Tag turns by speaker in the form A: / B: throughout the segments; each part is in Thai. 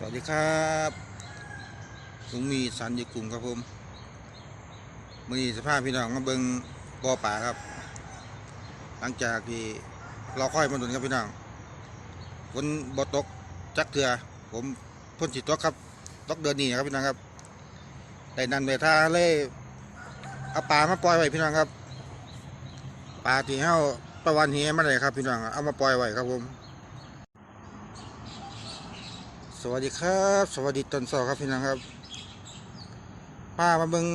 A: สวัสดีครับลุงมีสันยิกุ่มครับผมมือสภาพพี่น้องมาเบิงบ่อป่าครับ หลังจากที่เราค่อยมาดุนครับพี่น้องฝนบ่ตกจักเถื่อผมพ่นสิตกครับตกเดือนนี้ครับพี่น้องครับได้นันไปท่าเลยเอาปลามาปล่อยไว้พี่น้องครับปลาที่เฮาประวันเฮมาเลยครับพี่น้องเอามาปล่อยไว้ครับผม สวัสดีครับ สวัสดีตอนสาร์ครับพี่น้องครับพามาเบิง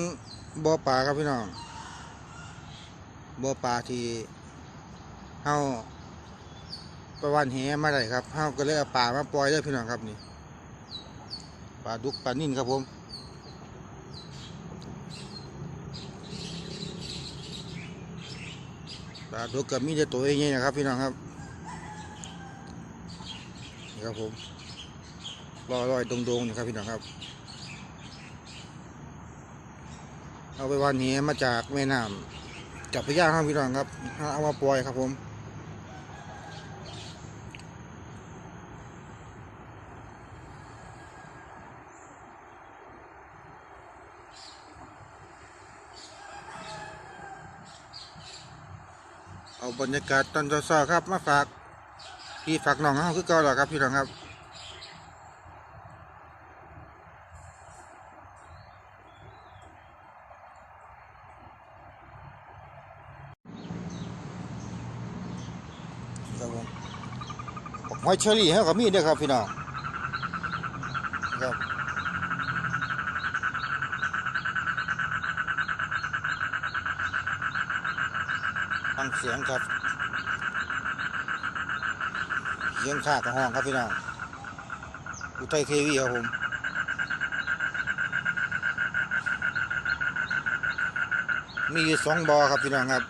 A: บ่อปลาครับพี่น้องบ่อปลาที่เฮาประวันแหมาได้ครับเฮาก็เลยเอาปลามาปล่อยเลยพี่น้องครับนี่ปลาดุกปลานิ่นครับผมปลาดุกกับมีแต่ตัวใหญ่นะครับพี่น้องครับนี่ครับผม ลอยลอยตรงๆนะครับพี่น้องครับ เอาไปวันนี้มาจากแม่น้ำจับพญาครับพี่น้องครับเอามาปล่อยครับผมเอาบรรยากาศตอนเช้าๆครับ มาฝากพี่ฝากน้องเขาคือเก่าหรอครับพี่น้องครับ ครับผมบักหอยเชอรี่เขาก็มีด้วยครับพี่น้องครับฟังเสียงครับเสียงข้ากระห้องครับพี่น้องอุทัยเควีครับผมมีอยู่สองบอครับพี่น้องครับ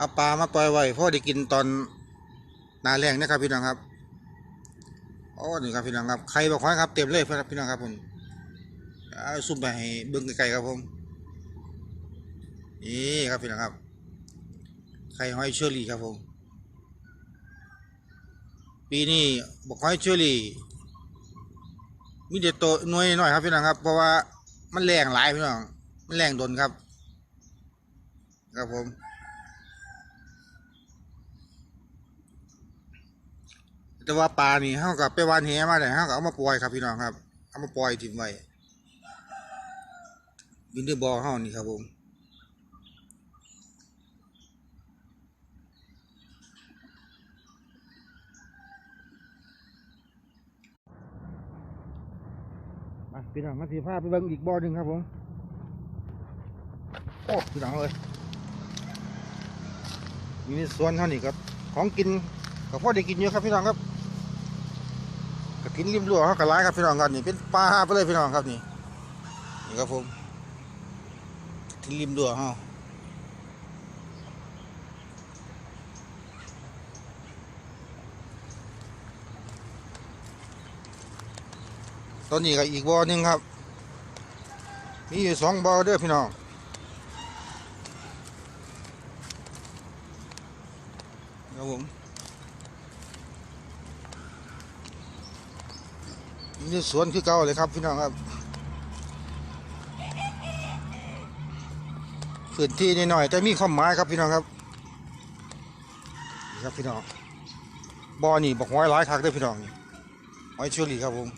A: เอาปลามาปล่อยไว้พ่อได้กินตอนนาแรงนะครับพี่น้องครับโอ้นี่ครับพี่น้องครับใครบอกว่าครับเต็มเลยครับพี่น้องครับผมเอาซุ่มไปให้เบิ้งไกลๆครับผมนี่ครับพี่น้องครับไข่หอยเชอรี่ครับผมปีนี้บอกหอยเชอรี่มีแต่ตัวน่วยหน้อยครับพี่น้องครับ เพราะว่ามันแรงหลายพี่น้องมันแรงโดนครับ ครับผม แต่ว่าปลานี่เฮากับไปวานแหมาได้เฮาก็เอามาปล่อยครับพี่น้องครับ เอามาปล่อยทิ้งไว้วินเดอร์บอลเฮานี่ครับผมพี่น้องมาสีฟ้าไปเบิ่งอีกบ่อหนึ่งครับผม โอ้พี่น้องเลยอยู่สวนเท่านี้ครับ ของกินก็พอได้กินเยอะครับพี่น้องครับ ก็กินริมรั้วเขาก็ร้ายครับพี่น้องครับนี่เป็นปลาไปเลยพี่น้องครับนี่นี่ครับผมที่ริมรั้วเขาตอนนี้ก็อีกบ่อหนึงครับมีอยู่สองบ่อเด้อพี่น้องครับผม นี่สวนคือเก่าเลยครับพี่น้องครับพื้นที่นิดหน่อยแต่มีความหมายครับพี่น้องครับนี่ครับพี่น้องบ่อนี่บอกหอยหลายคักได้พี่น้องนี่หอยเชอรี่ครับผม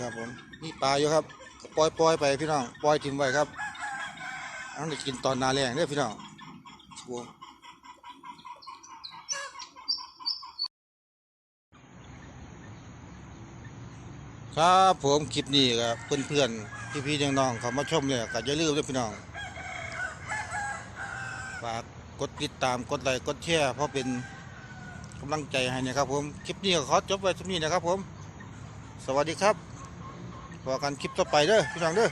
A: ครับผมมีปลาอยู่ครับปล่อยปล่อยไปพี่น้องปล่อยทิ้งไว้ครับต้องได้กินตอนนาแรงเด้อพี่น้องครับผมครับผมคลิปนี้ก็เพื่อนๆพี่ๆน้องๆเขามาชมเลยก็อย่าลืมด้วยพี่น้องฝากกดติดตามกดไลค์กดแชร์เพราะเป็นกำลังใจให้นะครับผมคลิปนี้ก็ขอจบไว้ที่นี้นะครับผม สวัสดีครับ พอกันคลิปต่อไปเด้อพี่น้องเด้อ